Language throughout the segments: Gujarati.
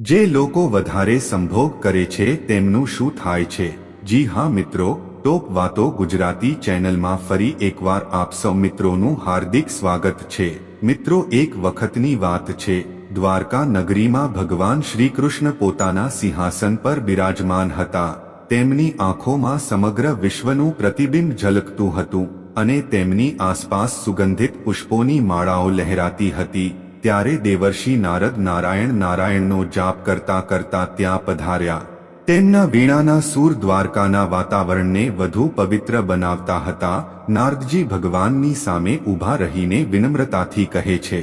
જે લોકો વધારે સંભોગ કરે છે તેમનું શું થાય છે? જી હા મિત્રો, ટોપ વાતો ગુજરાતી ચેનલમાં ફરી એકવાર આપ સૌ મિત્રોનું હાર્દિક સ્વાગત છે. મિત્રો, એક વખતની વાત છે. દ્વારકા નગરીમાં ભગવાન શ્રી કૃષ્ણ પોતાના સિંહાસન પર બિરાજમાન હતા. તેમની આંખોમાં સમગ્ર વિશ્વનું પ્રતિબિંબ ઝલકતું હતું અને તેમની આસપાસ સુગંધિત પુષ્પોની માળાઓ લહેરાતી હતી. ત્યારે દેવર્ષિ નારદ નારાયણ નારાયણનો જાપ કરતા કરતા ત્યાં પધાર્યા. તેમના વીણાના સૂર દ્વારકાના વાતાવરણને વધુ પવિત્ર બનાવતા હતા. નારદજી ભગવાનની સામે ઊભા રહીને વિનમ્રતાથી કહે છે,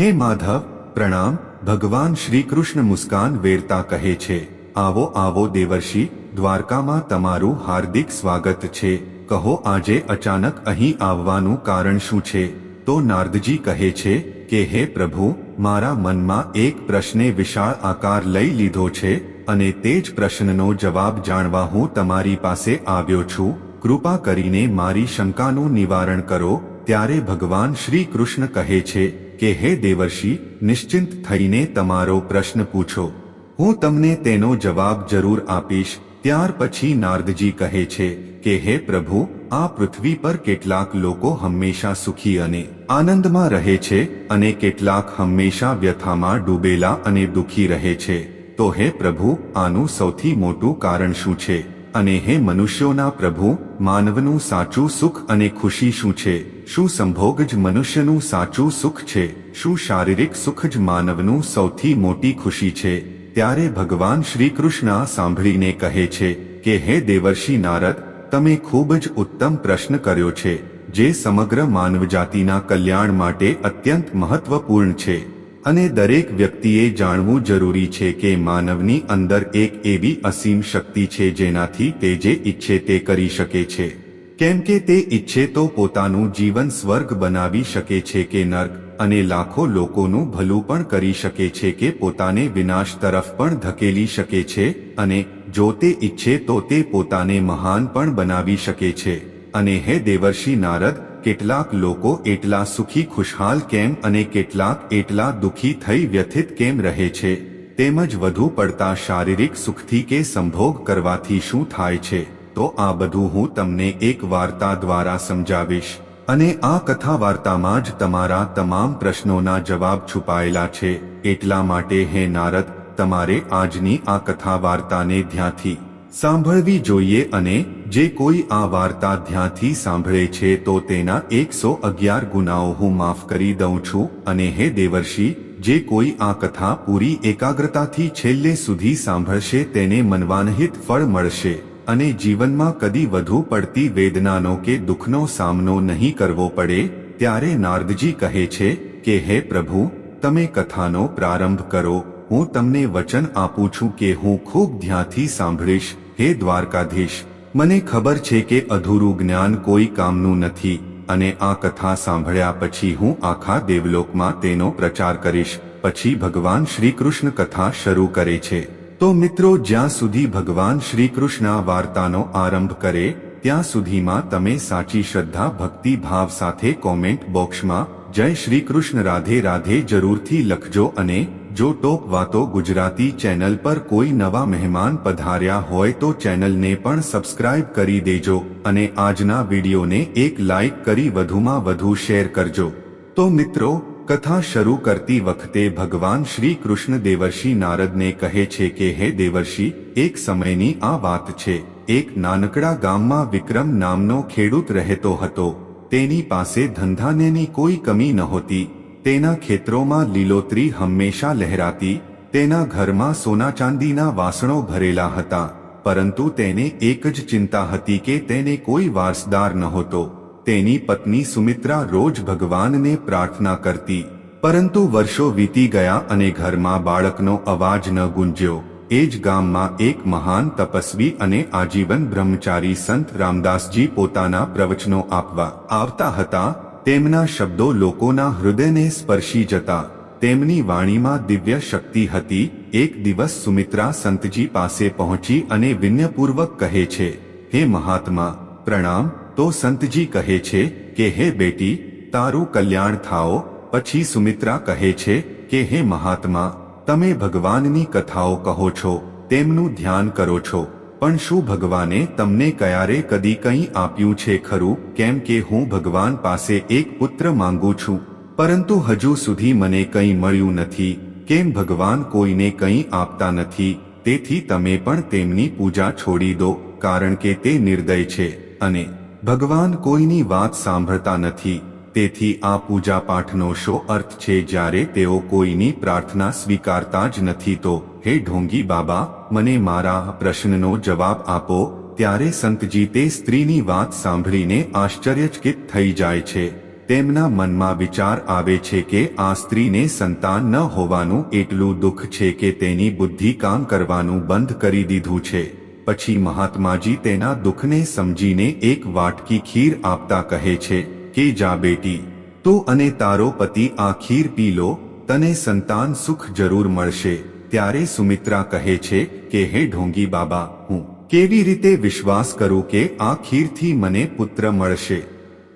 હે માધવ, પ્રણામ. ભગવાન શ્રીકૃષ્ણ મુસ્કાન વેરતા કહે છે, આવો આવો દેવર્ષિ, દ્વારકામાં તમારું હાર્દિક સ્વાગત છે. કહો, આજે અચાનક અહીં આવવાનું કારણ શું છે? તો નારદજી કહે છે કે, હે પ્રભુ, મારા મનમાં એક પ્રશ્ને વિશાળ આકાર લઈ લીધો છે અને તે જ પ્રશ્નનો જવાબ જાણવા હું તમારી પાસે આવ્યો છું. કૃપા કરીને મારી શંકાનું નિવારણ કરો. ત્યારે ભગવાન શ્રી કૃષ્ણ કહે છે કે, હે દેવર્ષિ, નિશ્ચિંત થઈને તમારો પ્રશ્ન પૂછો. હું તમને તેનો જવાબ જરૂર આપીશ. ત્યાર પછી નારદજી કહે છે કે, હે પ્રભુ આ પૃથ્વી પર કેટલાક લોકો હંમેશા સુખી અને આનંદમાં રહે છે અને કેટલાક હંમેશા વ્યથામાં ડૂબેલા અને દુખી રહે છે. તો હે પ્રભુ, આનું સૌથી મોટું કારણ શું છે? અને હે મનુષ્યોના પ્રભુ, માનવનું સાચું સુખ અને ખુશી શું છે? શું સંભોગ જ મનુષ્યનું સાચું સુખ છે? શું શારીરિક સુખ જ માનવનું સૌથી મોટી ખુશી છે? ત્યારે ભગવાન શ્રી કૃષ્ણ સાંભળીને કહે છે કે, હે દેવર્ષિ નારદ તમે ખૂબ જ ઉત્તમ પ્રશ્ન કર્યો છે, જે સમગ્ર માનવજાતિના કલ્યાણ માટે અત્યંત મહત્વપૂર્ણ છે. અને દરેક વ્યક્તિએ જાણવું જરૂરી છે કે માનવની અંદર એક એવી અસીમ શક્તિ છે જેનાથી તે જે ઈચ્છે તે કરી શકે છે. કેમ કે તે ઈચ્છે તો પોતાનું જીવન સ્વર્ગ બનાવી શકે છે કે નર્ક, અને લાખો લોકોનું ભલું પણ કરી શકે છે કે પોતાને વિનાશ તરફ પણ ધકેલી શકે છે, અને જો તે ઈચ્છે તો તે પોતાને મહાન પણ બનાવી શકે છે. અને હે દેવર્ષિ નારદ, કેટલાક લોકો એટલા સુખી ખુશહાલ કેમ અને કેટલાક એટલા દુઃખી થઈ વ્યથિત કેમ રહે છે? તેમજ વધુ પડતા શારીરિક સુખથી કે સંભોગ કરવાથી શું થાય છે? તો આ બધું હું તમને એક વાર્તા દ્વારા સમજાવીશ. અને આ કથા વાર્તામાં જ તમારા તમામ પ્રશ્નોના જવાબ છુપાયેલા છે. એટલા માટે હે નારદ, તમારે આજની આ કથા વાર્તાને ધ્યાંથી સાંભળવી જોઈએ અને જે કોઈ આ વાર્તા ધ્યાંથી સાંભળે છે તો તેના એકસો અગિયાર ગુનાઓ હું માફ કરી દઉં છું. અને હે દેવર્ષિ, જે કોઈ આ કથા પૂરી એકાગ્રતાથી છેલ્લે સુધી સાંભળશે તેને મનવાનહિત ફળ મળશે. અને જીવનમાં કદી વધુ પડતી વેદનાનો કે દુઃખનો સામનો નહીં કરવો પડે, ત્યારે નારદજી કહે છે કે, હે પ્રભુ, તમે કથાનો પ્રારંભ કરો. હું તમને વચન આપું છું કે હું ખૂબ ધ્યાનથી સાંભળીશ. હે દ્વારકાધીશ, મને ખબર છે કે અધૂરું જ્ઞાન કોઈ કામનું નથી, અને આ કથા સાંભળ્યા પછી હું આખા દેવલોકમાં તેનો પ્રચાર કરીશ. પછી ભગવાન શ્રી કૃષ્ણ કથા શરૂ કરે છે. તો મિત્રો, જ્યાં સુધી ભગવાન શ્રી કૃષ્ણ વાર્તાનો આરંભ કરે, ત્યાં સુધીમાં તમે સાચી શ્રદ્ધા, ભક્તિ, ભાવ સાથે કોમેન્ટ બોક્સમાં, જય શ્રી કૃષ્ણ રાધે રાધે જરૂરથી લખજો અને જો ટોપ વાતો ગુજરાતી ચેનલ પર કોઈ નવા મહેમાન પધાર્યા હોય તો ચેનલને પણ સબસ્ક્રાઇબ કરી દેજો અને આજના વિડીયોને એક લાઇક કરી વધુમાં વધુ શેર કરજો. તો મિત્રો કથા શરૂ કરતી વખતે ભગવાન શ્રી કૃષ્ણ દેવર્ષિ નારદને કહે છે કે, હે દેવર્ષિ, એક સમયની આ વાત છે. એક નાનકડા ગામમાં વિક્રમ નામનો ખેડૂત રહેતો હતો. તેની પાસે ધંધાનેની કોઈ કમી નહોતી. તેના ખેતરોમાં લીલોતરી હંમેશા લહેરાતી. તેના ઘરમાં સોના ચાંદીના વાસણો ભરેલા હતા. પરંતુ તેને એક જ ચિંતા હતી કે તેને કોઈ વારસદાર નહોતો. તેની પત્ની સુમિત્રા રોજ ભગવાનને પ્રાર્થના કરતી. પરંતુ વર્ષો વીતી ગયા અને ઘરમાં બાળકનો અવાજ ન ગુંજ્યો. એ જ ગામમાં એક મહાન તપસ્વી અને આજીવન બ્રહ્મચારી સંત રામદાસજી પોતાના પ્રવચનો આપવા આવતા હતા. તેમના શબ્દો લોકોના હૃદયને સ્પર્શી જતા. તેમની વાણીમાં દિવ્ય શક્તિ હતી. એક દિવસ સુમિત્રા સંતજી પાસે પહોંચી અને વિનયપૂર્વક કહે છે, હે મહાત્મા, પ્રણામ તો સંતજી કહે છે કે, હે બેટી, તારું કલ્યાણ થાઓ. પછી સુમિત્રા કહે છે કે, હે મહાત્મા, તમે ભગવાનની કથાઓ કહો છો, તેમનું ધ્યાન કરો છો. પણ શું ભગવાને તમને ક્યારે કદી કંઈ આપ્યું છે ખરું? કેમ કે હું ભગવાન પાસે એક પુત્ર માંગુ છું. પરંતુ હજુ સુધી મને કંઈ મળ્યું નથી. કેમ ભગવાન કોઈને કંઈ આપતા નથી? તેથી તમે પણ તેમની પૂજા છોડી દો, કારણ કે તે નિર્દય છે. અને ભગવાન કોઈની વાત સાંભળતા નથી, તેથી આ પૂજા પાઠનો શો અર્થ છે જ્યારે તેઓ કોઈની પ્રાર્થના સ્વીકારતા જ નથી તો, હે ઢોંગી બાબા, મને મારા પ્રશ્નનો જવાબ આપો, ત્યારે સંતજી તે સ્ત્રીની વાત સાંભળીને આશ્ચર્યચકિત થઈ જાય છે. તેમના મનમાં વિચાર આવે છે કે આ સ્ત્રીને સંતાન ન હોવાનું એટલું દુઃખ છે કે તેની બુદ્ધિ કામ કરવાનું બંધ કરી દીધું છે. પછી મહાત્માજી તેના દુઃખને સમજીને એક વાટકી ખીર આપતા કહે છે, કે જા બેટી, તું અને તારો પતિ આ ખીર પી લો, તને સંતાન સુખ જરૂર મળશે. ત્યારે સુમિત્રા કહે છે, કે હે ઢોંગી બાબા, હું કેવી રીતે વિશ્વાસ કરું કે આ ખીરથી મને પુત્ર મળશે?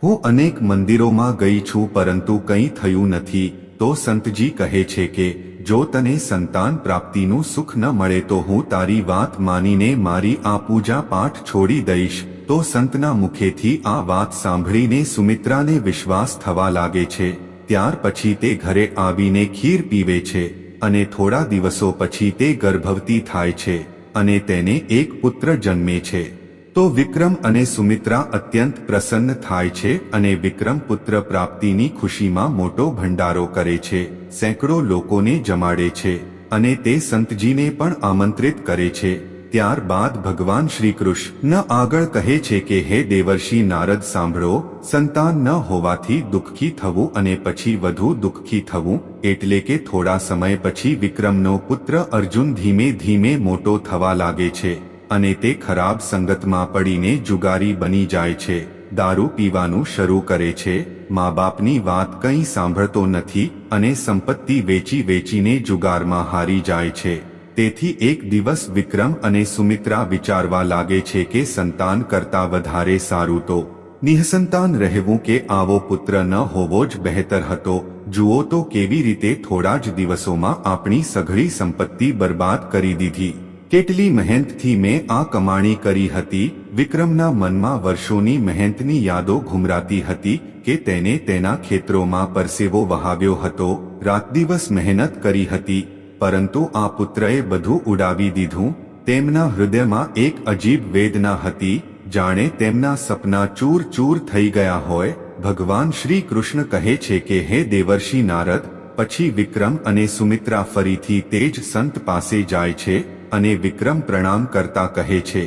હું અનેક મંદિરોમાં ગઈ છું પરંતુ કંઈ થયું નથી. તો સંતજી કહે છે કે જો તને સંતાન પ્રાપ્તિનું સુખ ન મળે તો હું તારી વાત માનીને મારી આ પૂજા પાઠ છોડી દઈશ. તો સંતના મુખેથી આ વાત સાંભળીને સુમિત્રાને વિશ્વાસ થવા લાગે છે. ત્યાર પછી તે ઘરે આવીને ખીર પીવે છે અને થોડા દિવસો પછી તે ગર્ભવતી થાય છે અને તેને એક પુત્ર જન્મે છે. તો વિક્રમ અને સુમિત્રા અત્યંત પ્રસન્ન થાય છે અને વિક્રમ પુત્ર પ્રાપ્તિની ખુશીમાં મોટો ભંડારો કરે છે, સેંકડો લોકોને જમાડે છે અને તે સંતજીને પણ આમંત્રિત કરે છે. ત્યારબાદ ભગવાન શ્રી કૃષ્ણ આગળ કહે છે કે, હે દેવર્ષિ નારદ, સાંભળો, સંતાન ન હોવાથી દુઃખી થવું અને પછી વધુ દુઃખી થવું, એટલે કે થોડા સમય પછી વિક્રમનો પુત્ર અર્જુન ધીમે ધીમે મોટો થવા લાગે છે. અને તે ખરાબ સંગતમાં પડીને જુગારી બની જાય છે. દારૂ પીવાનું શરૂ કરે છે. મા બાપની વાત કંઈ સાંભળતો નથી અને સંપત્તિ વેચી વેચીને જુગારમાં હારી જાય છે. તેથી એક દિવસ વિક્રમ અને સુમિત્રા વિચારવા લાગે છે કે સંતાન કરતા વધારે સારું તો. નિઃસંતાન રહેવું કે આવો પુત્ર ન હોવો જ બહેતર હતો. જુઓ તો કેવી રીતે થોડા જ દિવસોમાં આપણી સઘળી સંપત્તિ બરબાદ કરી દીધી. કેટલી મહેનતથી મેં આ કમાણી કરી હતી, વિક્રમના મનમાં વર્ષોની મહેનતની યાદો ઘુમરાતી હતી કે તેને તેના ખેતરોમાં પરસેવો વહાવ્યો હતો, રાત દિવસ મહેનત કરી હતી, પરંતુ આ પુત્રએ બધું ઉડાવી દીધું, તેમના હૃદયમાં એક અજીબ વેદના હતી, જાણે તેમના સપના ચૂર ચૂર થઈ ગયા હોય, ભગવાન શ્રી કૃષ્ણ કહે છે કે, હે દેવર્ષિ નારદ, પછી વિક્રમ અને સુમિત્રા ફરીથી તે જ સંત પાસે જાય છે અને વિક્રમ પ્રણામ કરતા કહે છે,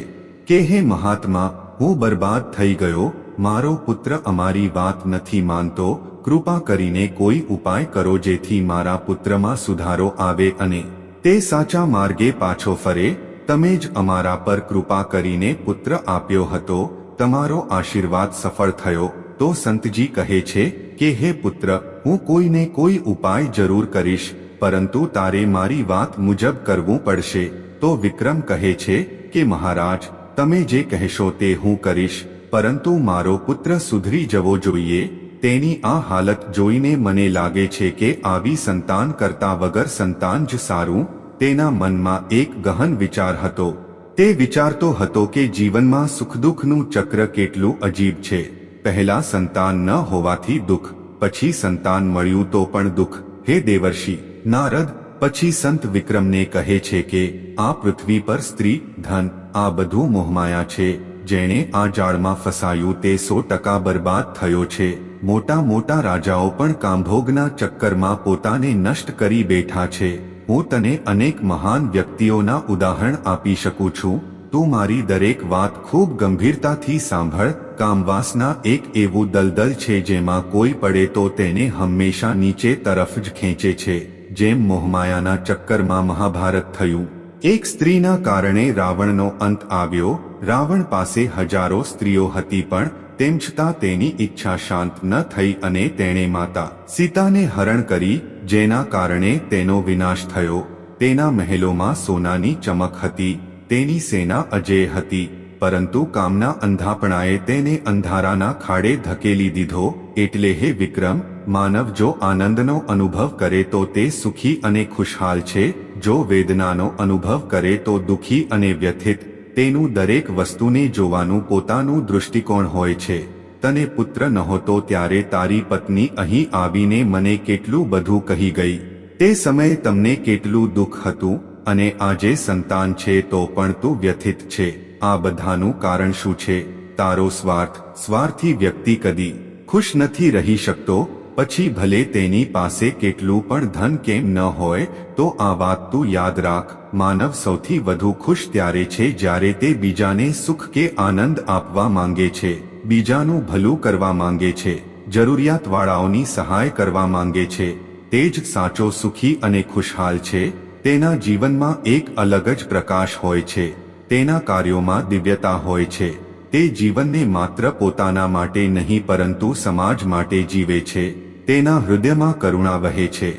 કે હે મહાત્મા, હું બરબાદ થઈ ગયો, મારો પુત્ર અમારી વાત નથી માનતો, કૃપા કરીને કોઈ ઉપાય કરો જેથી મારા પુત્રમાં સુધારો આવે અને તે સાચા માર્ગે પાછો ફરે, તમે જ અમારા પર કૃપા કરીને પુત્ર આપ્યો હતો, તમારો આશીર્વાદ સફળ થયો, તો સંતજી કહે છે, કે હે પુત્ર, હું કોઈને કોઈ ઉપાય જરૂર કરીશ, પરંતુ તારે મારી વાત મુજબ કરવું પડશે. તો વિક્રમ કહે છે કે, મહારાજ, તમે જે કહેશો તે હું કરીશ, પરંતુ મારો પુત્ર સુધરી જવો જોઈએ. તેની આ હાલત જોઈને મને લાગે છે કે આવી સંતાન કરતા વગર સંતાન જ સારું. તેના મનમાં એક ગહન વિચાર હતો. તે વિચારતો હતો કે જીવનમાં સુખદુઃખનું ચક્ર કેટલું અજીબ છે. પહેલા સંતાન ન હોવાથી દુઃખ, પછી સંતાન મળ્યું તો પણ દુઃખ. હે દેવર્ષિ, નારદ પછી સંત વિક્રમને કહે છે કે, આ પૃથ્વી પર સ્ત્રી, ધન, આ બધું મોહમાયા છે, જેણે આ જાળમાં ફસાયું તે સો ટકા બરબાદ થયો છે. મોટા મોટા રાજાઓ પણ કામભોગના ચક્કરમાં પોતાને નષ્ટ કરી બેઠા છે. હું તને અનેક મહાન વ્યક્તિઓના ઉદાહરણ આપી શકું છું. તું મારી દરેક વાત ખૂબ ગંભીરતાથી સાંભળ. કામવાસના એક એવું દલદલ છે જેમાં કોઈ પડે તો તેને હંમેશા નીચે તરફ જ ખેંચે છે. જેમ મોહમાયાના ચક્કરમાં મહાભારત થયું, એક સ્ત્રીના કારણે રાવણનો અંત આવ્યો. રાવણ પાસે હજારો સ્ત્રીઓ હતી પણ તેમ છતાં તેની ઈચ્છા શાંત ન થઈ અને તેણે માતા સીતાને હરણ કરી, જેના કારણે તેનો વિનાશ થયો. તેના મહેલોમાં સોનાની ચમક હતી, તેની સેના અજય હતી, પરંતુ કામના અંધાપણાએ તેને અંધારાના ખાડે ધકેલી દીધો. એટલે હે વિક્રમ માનવ જો આનંદનો અનુભવ કરે તો તે સુખી અને ખુશહાલ છે, જો વેદનાનો અનુભવ કરે તો દુઃખી અને વ્યથિત. તેનું દરેક વસ્તુને જોવાનું પોતાનું દૃષ્ટિકોણ હોય છે. તને પુત્ર નહોતો ત્યારે તારી પત્ની અહીં આવીને મને કેટલું બધું કહી ગઈ. તે સમયે તમને કેટલું દુઃખ હતું અને આજે સંતાન છે તો પણ તું વ્યથિત છે. આ બધાનું કારણ શું છે? તારો સ્વાર્થ, સ્વાર્થી વ્યક્તિ કદી ખુશ નથી રહી શકતો પછી ભલે તેની પાસે કેટલું પણ ધન કેમ ન હોય, તો આ વાત તું યાદ રાખ. માનવ સૌથી વધુ ખુશ ત્યારે છે જ્યારે તે બીજાને સુખ કે આનંદ આપવા માંગે છે. બીજાનું ભલું કરવા માંગે છે. જરૂરિયાતવાળાઓની સહાય કરવા માંગે છે. તે જ સાચો સુખી અને ખુશહાલ છે. તેના જીવનમાં એક અલગ જ પ્રકાશ હોય છે. તેના કાર્યોમાં દિવ્યતા હોય છે. તે જીવનને માત્ર પોતાના માટે નહીં, પરંતુ સમાજ માટે જીવે છે. તેના હૃદયમાં કરુણા વહે છે.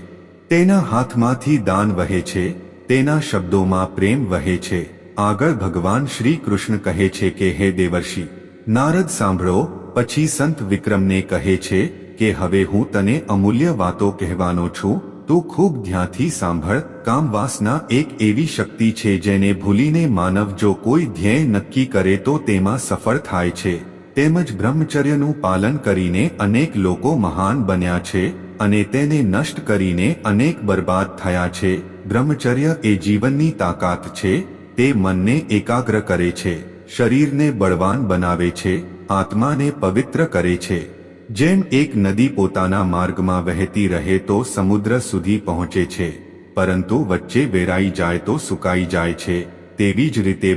તેના હાથમાંથી દાન વહે છે. તેના શબ્દોમાં પ્રેમ વહે છે. આગળ ભગવાન શ્રી કૃષ્ણ કહે છે કે, હે દેવર્ષિ, નારદ સાંભળો. પછી સંત વિક્રમને કહે છે કે, હવે હું તને અમૂલ્ય વાતો કહેવાનો છું. તું ખૂબ ધ્યાનથી સાંભળ. કામવાસના એક એવી શક્તિ છે જેને ભૂલીને માનવ જો કોઈ ધ્યેય નક્કી કરે તો તેમાં સફળ થાય છે. તેમજ બ્રહ્મચર્યનું પાલન કરીને અનેક લોકો મહાન બન્યા છે અને તેને નષ્ટ કરીને અનેક બરબાદ થયા છે. બ્રહ્મચર્ય એ જીવનની તાકાત છે, તે મનને એકાગ્ર કરે છે, શરીરને બળવાન બનાવે છે, આત્માને પવિત્ર કરે છે. જેમ એક નદી પોતાના માર્ગમાં વહેતી રહે તો સમુદ્ર સુધી પહોંચે છે, પરંતુ વચ્ચે વેરાઈ જાય તો સુકાઈ જાય છે, તેવી જ રીતે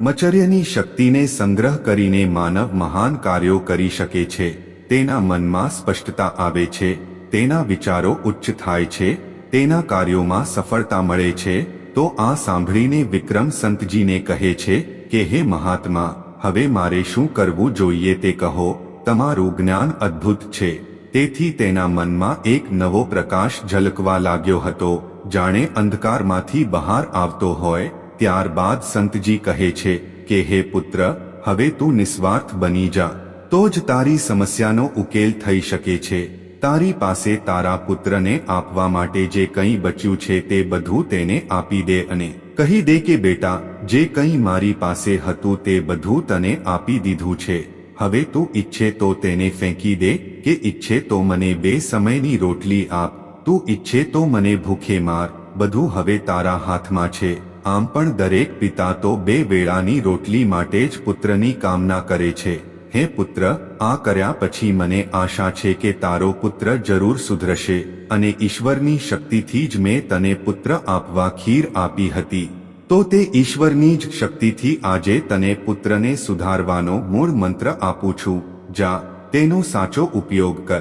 બ્રહ્મચર્યની શક્તિને સંગ્રહ કરીને માનવ મહાન કાર્યો કરી શકે છે. તેના મનમાં સ્પષ્ટતા આવે છે. તેના વિચારો ઉચ્ચ થાય છે. તેના કાર્યોમાં સફળતા મળે છે. તો આ સાંભળીને વિક્રમ સંતજીને કહે છે કે, હે મહાત્મા, હવે મારે શું કરવું જોઈએ તે કહો. તમારું જ્ઞાન અદ્ભુત છે. તેથી તેના મનમાં એક નવો પ્રકાશ ઝલકવા લાગ્યો હતો. જાણે અંધકારમાંથી બહાર આવતો હોય ત્યારબાદ સંતજી કહે છે કે, હે પુત્ર, હવે તું નિસ્વાર્થ બની જા. તો જ તારી સમસ્યાનો ઉકેલ થઈ શકે છે. તારી પાસે તારા પુત્રને આપવા માટે જે કંઈ બચ્યું છે તે બધું તેને આપી દે અને કહી દે કે, બેટા, જે કંઈ મારી પાસે હતું તે બધું તને આપી દીધું છે. હવે તું ઈચ્છે તો તેને ફેંકી દે, કે ઈચ્છે તો મને બે સમયની રોટલી આપ. તું ઈચ્છે તો મને ભૂખે માર. બધું હવે તારા હાથમાં છે. આમ પણ દરેક પિતા તો બે વેળાની રોટલી માટે જ પુત્રની કામના કરે છે. હે પુત્ર, આ કર્યા પછી મને આશા છે કે તારો પુત્ર જરૂર સુધરશે અને ઈશ્વરની શક્તિથી જ મેં તને પુત્ર આપવા ખીર આપી હતી. તો તે ઈશ્વરની જ શક્તિથી આજે તને પુત્રને સુધારવાનો મૂળ મંત્ર આપું છું. જા, તેનો સાચો ઉપયોગ કર.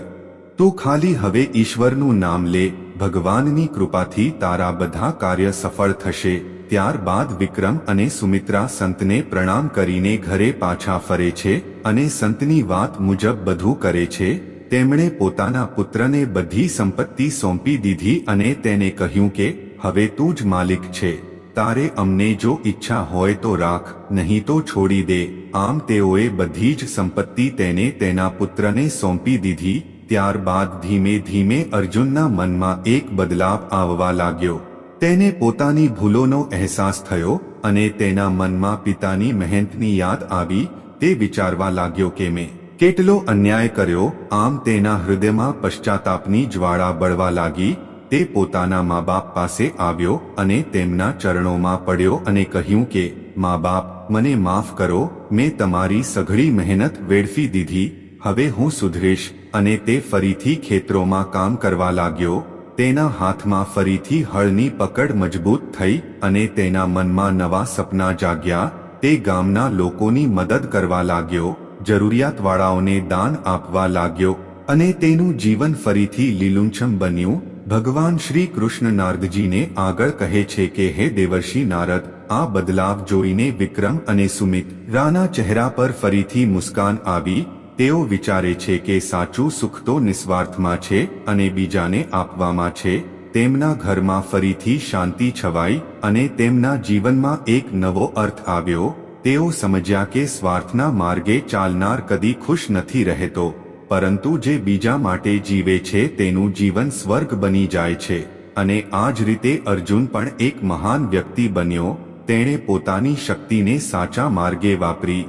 તું ખાલી હવે ઈશ્વરનું નામ લે, ભગવાનની કૃપાથી તારા બધા કાર્ય સફળ થશે. ત્યારબાદ વિક્રમ અને સુમિત્રા સંતને પ્રણામ કરીને ઘરે પાછા ફરે છે અને સંતની વાત મુજબ બધું કરે છે, તેમણે પોતાના પુત્રને બધી સંપત્તિ સોંપી દીધી અને તેને કહ્યું કે, હવે તું જ માલિક છે, તારે અમને જો ઈચ્છા હોય તો રાખ, નહીં તો છોડી દે. આમ તેઓએ બધી જ સંપત્તિ તેને તેના પુત્રને સોંપી દીધી, ત્યારબાદ ધીમે ધીમે અર્જુનના મનમાં એક બદલાવ આવવા લાગ્યો. તેને પોતાની ભૂલોનો અહેસાસ થયો અને તેના મનમાં પિતાની મહેનતની યાદ આવી, તે વિચારવા લાગ્યો કે મેં કેટલો અન્યાય કર્યો, આમ તેના હૃદયમાં પશ્ચાતાપની જ્વાળા બળવા લાગી, તે પોતાના મા બાપ પાસે આવ્યો અને તેમના ચરણોમાં પડ્યો અને કહ્યું કે મા બાપ મને માફ કરો, મેં તમારી સઘળી મહેનત વેડફી દીધી, હવે હું સુધરીશ. અને તે ફરીથી ખેતરોમાં કામ કરવા લાગ્યો તેના હાથમાં ફરીથી હળની પકડ મજબૂત થઈ અને તેના મનમાં નવા સપના જાગ્યા, તે ગામના લોકોની મદદ કરવા લાગ્યો, જરૂરિયાતવાળાઓને દાન આપવા લાગ્યો અને તેનું જીવન ફરીથી લીલુંછમ બન્યું. ભગવાન શ્રી કૃષ્ણ નારદજીને આગળ કહે છે કે, હે દેવર્ષિ નારદ, આ બદલાવ જોઈને વિક્રમ અને સુમિત રાના ચહેરા પર ફરીથી મુસ્કાન આવી તેઓ વિચારે છે કે સાચું સુખ તો નિસ્વાર્થમાં છે અને બીજાને આપવામાં છે, તેમના ઘરમાં ફરીથી શાંતિ છવાઈ અને તેમના જીવનમાં એક નવો અર્થ આવ્યો, તેઓ સમજ્યા કે સ્વાર્થના માર્ગે ચાલનાર કદી ખુશ નથી રહેતો, પરંતુ જે બીજા માટે જીવે છે તેનું જીવન સ્વર્ગ બની જાય છે, અને આ જ રીતે અર્જુન પણ એક મહાન વ્યક્તિ બન્યો, તેણે પોતાની શક્તિને સાચા માર્ગે વાપરી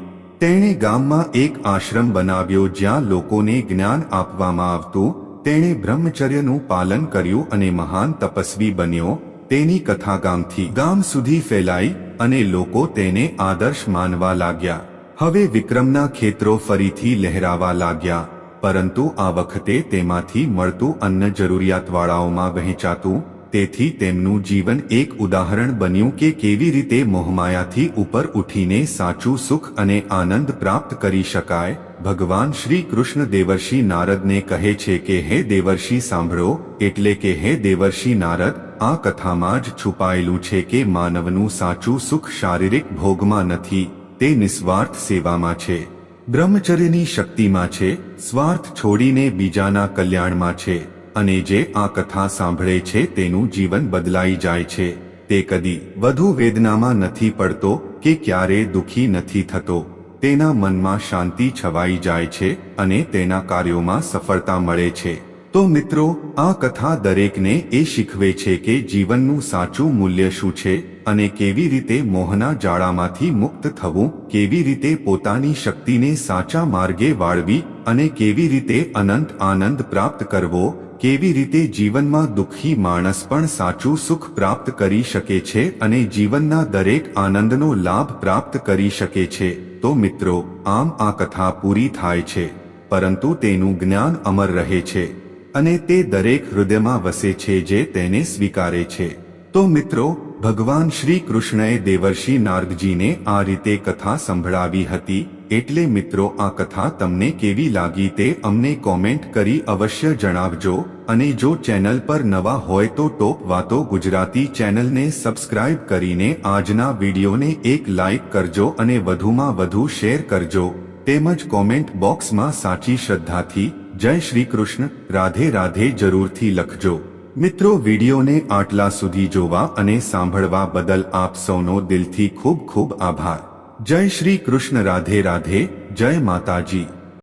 તેણે ગામમાં એક આશ્રમ બનાવ્યો જ્યાં લોકોને જ્ઞાન આપવામાં આવતું, તેણે બ્રહ્મચર્યનું પાલન કર્યું અને મહાન તપસ્વી બન્યો, તેની કથા ગામથી ગામ સુધી ફેલાઈ અને લોકો તેને આદર્શ માનવા લાગ્યા. હવે વિક્રમના ખેતરો ફરીથી લહેરાવા લાગ્યા, પરંતુ આ વખતે તેમાંથી મળતું અન્ન જરૂરિયાતવાળાઓમાં વહેંચાતું તેથી તેમનું જીવન એક ઉદાહરણ બન્યું કે કેવી રીતે મોહમાયાથી ઉપર ઉઠીને સાચું સુખ અને આનંદ પ્રાપ્ત કરી શકાય. ભગવાન શ્રી કૃષ્ણ દેવર્ષિ નારદને કહે છે કે, હે દેવર્ષિ, સાંભળો. એટલે કે, હે દેવર્ષિ નારદ, આ કથામાં જ છુપાયેલું છે કે માનવનું સાચું સુખ શારીરિક ભોગમાં નથી. તે નિસ્વાર્થ સેવામાં છે. બ્રહ્મચર્યની શક્તિમાં છે. સ્વાર્થ છોડીને બીજાના કલ્યાણમાં છે. અને જે આ કથા સાંભળે છે તેનું જીવન બદલાઈ જાય છે. તે કદી વધુ વેદનામાં નથી પડતો કે ક્યારે દુખી નથી થતો. તેના મનમાં શાંતિ છવાઈ જાય છે અને તેના કાર્યોમાં સફળતા મળે છે. તો મિત્રો, આ કથા દરેકને એ શીખવે છે કે જીવનનું સાચું મૂલ્ય શું છે અને કેવી રીતે મોહના જાળામાંથી મુક્ત થવું, કેવી રીતે પોતાની શક્તિને સાચા માર્ગે વાળવી અને કેવી રીતે અનંત આનંદ પ્રાપ્ત કરવો કેવી રીતે જીવનમાં દુઃખી માણસ પણ સાચું સુખ પ્રાપ્ત કરી શકે છે અને જીવનના દરેક આનંદનો લાભ પ્રાપ્ત કરી શકે છે? તો મિત્રો, આમ આ કથા પૂરી થાય છે, પરંતુ તેનું જ્ઞાન અમર રહે છે અને તે દરેક હૃદયમાં વસે છે જે તેને સ્વીકારે છે. તો મિત્રો ભગવાન શ્રી કૃષ્ણએ દેવર્ષિ નારદજીને આ રીતે કથા સંભળાવી હતી, એટલે મિત્રો, આ કથા તમને કેવી લાગી તે અમને કોમેન્ટ કરી અવશ્ય જણાવજો, અને જો ચેનલ પર નવા હોય તો ટોપ વાતો ગુજરાતી ચેનલને સબસ્ક્રાઇબ કરીને આજના વિડીયોને એક લાઇક કરજો અને વધુમાં વધુ શેર કરજો. તેમજ કોમેન્ટ બોક્સમાં સાચી શ્રદ્ધાથી, જય શ્રી કૃષ્ણ, રાધે રાધે જરૂરથી લખજો. મિત્રો, વિડીયોને આટલા સુધી જોવા અને સાંભળવા બદલ આપ સૌનો દિલથી ખૂબ ખૂબ આભાર. જય શ્રી કૃષ્ણ રાધે રાધે, જય માતાજી.